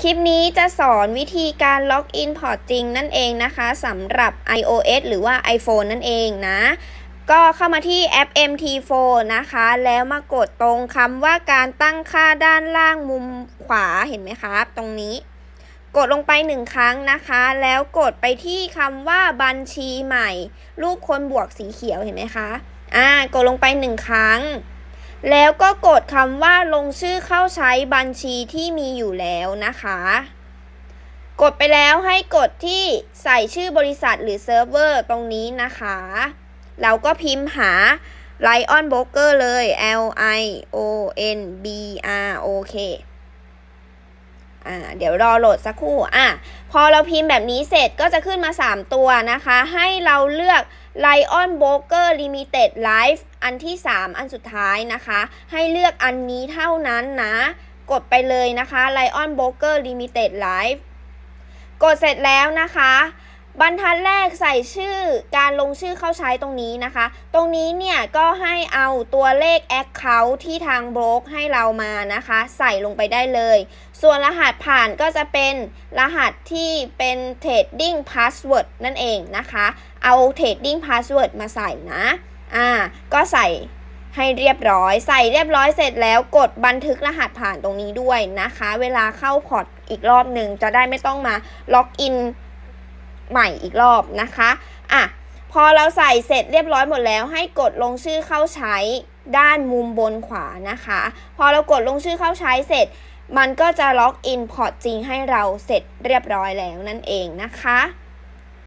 คลิปนี้จะสอนวิธีการล็อกอินพอร์ตจริงนั่นเองนะคะสำหรับ iOS หรือว่า iPhone นั่นเองนะ ก็เข้ามาที่แอป MT4 นะคะ แล้วมากดตรงคำว่าการตั้งค่าด้านล่างมุมขวาเห็นไหมครับ ตรงนี้ กดลงไปหนึ่งครั้งนะคะ แล้วกดไปที่คำว่าบัญชีใหม่ รูปคนบวกสีเขียวเห็นไหมคะ อ่ากดลงไปหนึ่งครั้ง แล้วก็กดคำว่าลงชื่อเข้าใช้บัญชีที่มีอยู่แล้วนะคะ กดไปแล้วให้กดที่ใส่ชื่อบริษัทหรือเซิร์ฟเวอร์ตรงนี้นะคะเราก็พิมพ์หา Lion Broker เลย L I O N B R O K อ่าเดี๋ยวรอโหลดสักครู่อะพอเราพิมพ์แบบนี้เสร็จก็จะขึ้นมา 3 ตัวนะคะ ให้เราเลือก Lion Broker Limited Life อันที่ 3 อันสุดท้ายนะคะ ให้เลือกอันนี้เท่านั้นนะ กดไปเลยนะคะ Lion Broker Limited Life กดเสร็จแล้วนะคะ บรรทัดแรกใส่ชื่อการลงชื่อเข้าใช้ตรงนี้นะคะ ตรงนี้เนี่ยก็ให้เอาตัวเลข Account ที่ทางโบรกให้เรามานะคะ ใส่ลงไปได้เลย ส่วนรหัสผ่านก็จะเป็นรหัสที่เป็น Trading Password นั่นเองนะคะ เอา Trading Password มาใส่นะ อ่า ก็ใส่ให้เรียบร้อย ใส่เรียบร้อยเสร็จแล้วกดบันทึกรหัสผ่านตรงนี้ด้วยนะคะ เวลาเข้าพอร์ตอีกรอบหนึ่งจะได้ไม่ต้องมาล็อกอิน ใหม่อีกรอบนะคะอะพอเราใส่เสร็จเรียบร้อยหมดแล้วให้กดลงชื่อเข้าใช้ด้านมุมบนขวานะคะ พอเรากดลงชื่อเข้าใช้เสร็จ มันก็จะล็อกอินพอร์ตจริงให้เราเสร็จเรียบร้อยแล้วนั่นเองนะคะ